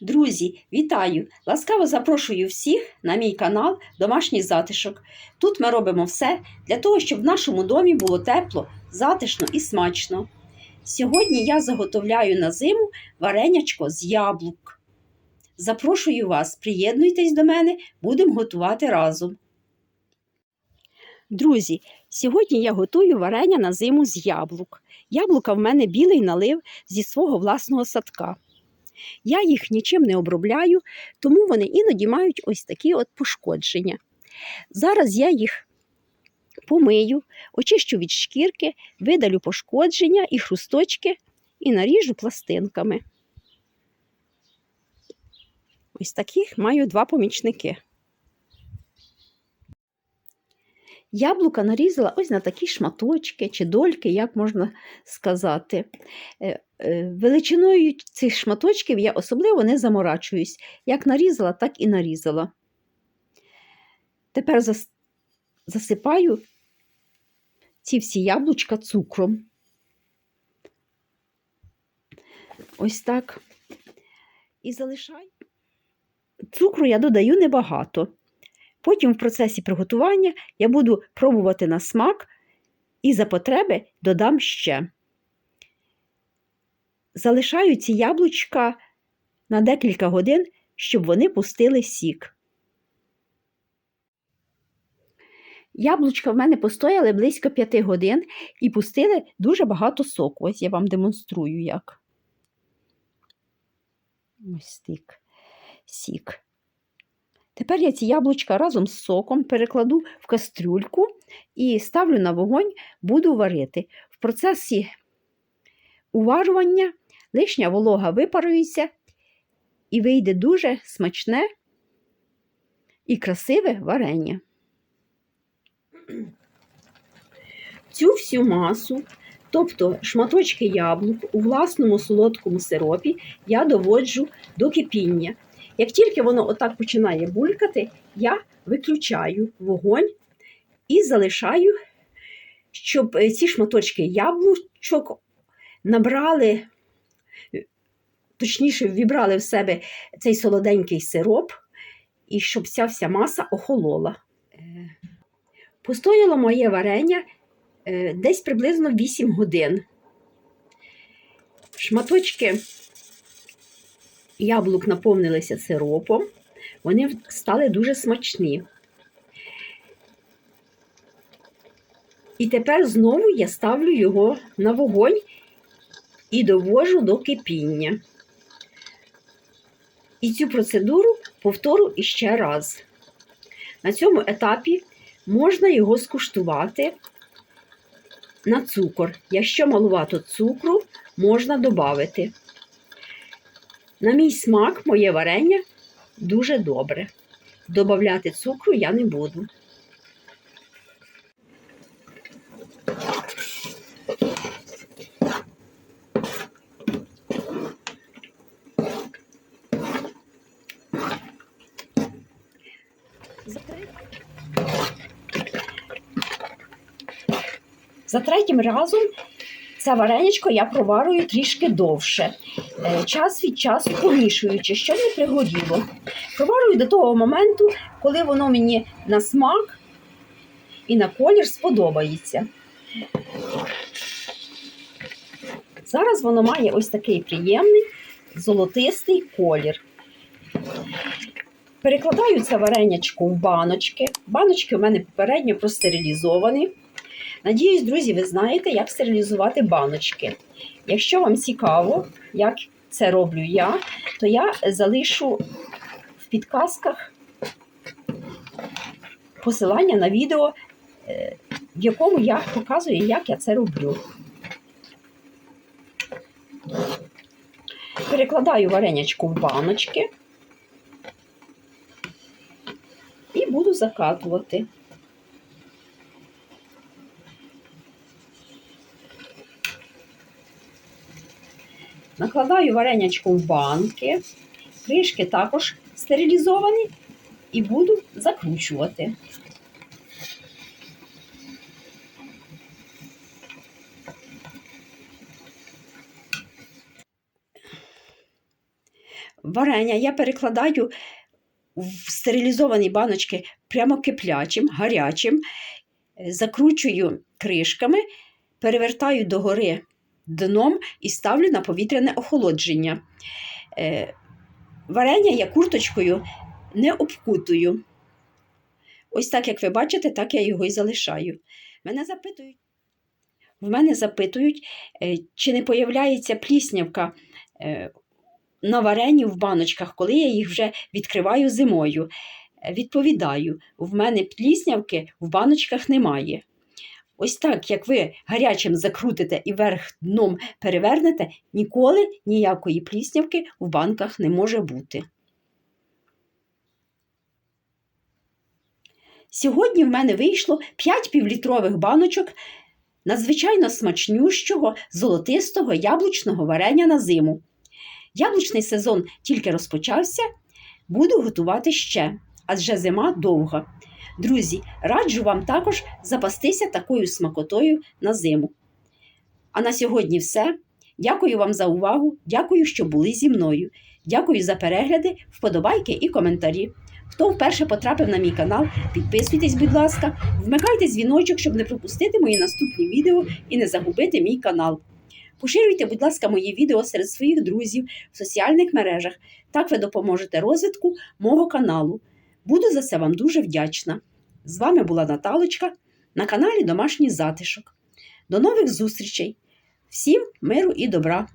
Друзі, вітаю! Ласкаво запрошую всіх на мій канал Домашній затишок. Тут ми робимо все для того, щоб в нашому домі було тепло, затишно і смачно. Сьогодні я заготовляю на зиму варенячко з яблук. Запрошую вас, приєднуйтесь до мене, будемо готувати разом. Друзі, сьогодні я готую варення на зиму з яблук. Яблука в мене білий налив зі свого власного садка. Я їх нічим не обробляю, тому вони іноді мають ось такі от пошкодження. Зараз я їх помию, очищу від шкірки, видалю пошкодження і хрусточки і наріжу пластинками. Ось таких маю два помічники. Яблука нарізала ось на такі шматочки чи дольки, як можна сказати. Е, е, Величиною цих шматочків я особливо не заморачуюсь. Як нарізала, так і нарізала. Тепер засипаю ці всі яблучка цукром. Ось так. І залишаю. Цукру я додаю небагато. Потім в процесі приготування я буду пробувати на смак і за потреби додам ще. Залишаю ці яблучка на декілька годин, щоб вони пустили сік. Яблучка в мене постояли близько 5 годин і пустили дуже багато соку. Ось я вам демонструю як. Ось стик. Сік. Тепер я ці яблучка разом з соком перекладу в кастрюльку і ставлю на вогонь, буду варити. В процесі уварювання лишня волога випарується і вийде дуже смачне і красиве варення. Цю всю масу, тобто шматочки яблук у власному солодкому сиропі, я доводжу до кипіння. Як тільки воно отак починає булькати, я виключаю вогонь і залишаю, щоб е, ці шматочки яблучок набрали, точніше, вібрали в себе цей солоденький сироп, і щоб ця вся маса охолола. Е, Постояло моє варення е, десь приблизно 8 годин. Шматочки яблук наповнилися сиропом, вони стали дуже смачні. І тепер знову я ставлю його на вогонь і довожу до кипіння. І цю процедуру повторю іще раз. На цьому етапі можна його скуштувати на цукор. Якщо малувато цукру, можна додати. На мій смак, моє варення дуже добре. Добавляти цукру я не буду. За третім- разом це вареничко я проварую трішки довше, е, час від часу помішуючи, щоб не пригоріло. Проварую до того моменту, коли воно мені на смак і на колір сподобається. Зараз воно має ось такий приємний золотистий колір. Перекладаю це варенячко в баночки. Баночки у мене попередньо простерилізовані. Надіюсь, друзі, ви знаєте, як стерилізувати баночки. Якщо вам цікаво, як це роблю я, то я залишу в підказках посилання на відео, е, в якому я показую, як я це роблю. Перекладаю варенячку в баночки і буду закатувати. Накладаю варенячку в банки, кришки також стерилізовані, і буду закручувати. варення я перекладаю в стерилізовані баночки прямо киплячим, гарячим, закручую кришками, перевертаю догори дном і ставлю на повітряне охолодження. Е, Варення я курточкою не обкутую. Ось так, як ви бачите, так я його і залишаю. Мене запитують, в мене запитують, е, чи не появляється пліснявка е, на варені в баночках, коли я їх вже відкриваю зимою. Відповідаю, в мене пліснявки в баночках немає. Ось так, як ви гарячим закрутите і верх дном перевернете, ніколи ніякої пліснявки в банках не може бути. Сьогодні в мене вийшло 5 півлітрових баночок надзвичайно смачнющого золотистого яблучного варення на зиму. Яблучний сезон тільки розпочався, буду готувати ще, адже зима довга. Друзі, раджу вам також запастися такою смакотою на зиму. А на сьогодні все. Дякую вам за увагу, дякую, що були зі мною. Дякую за перегляди, вподобайки і коментарі. Хто вперше потрапив на мій канал, підписуйтесь, будь ласка, вмикайте дзвіночок, щоб не пропустити мої наступні відео і не загубити мій канал. Поширюйте, будь ласка, мої відео серед своїх друзів в соціальних мережах. Так ви допоможете розвитку мого каналу. Буду за це вам дуже вдячна. З вами була Наталочка на каналі Домашній затишок. До нових зустрічей! Всім миру і добра!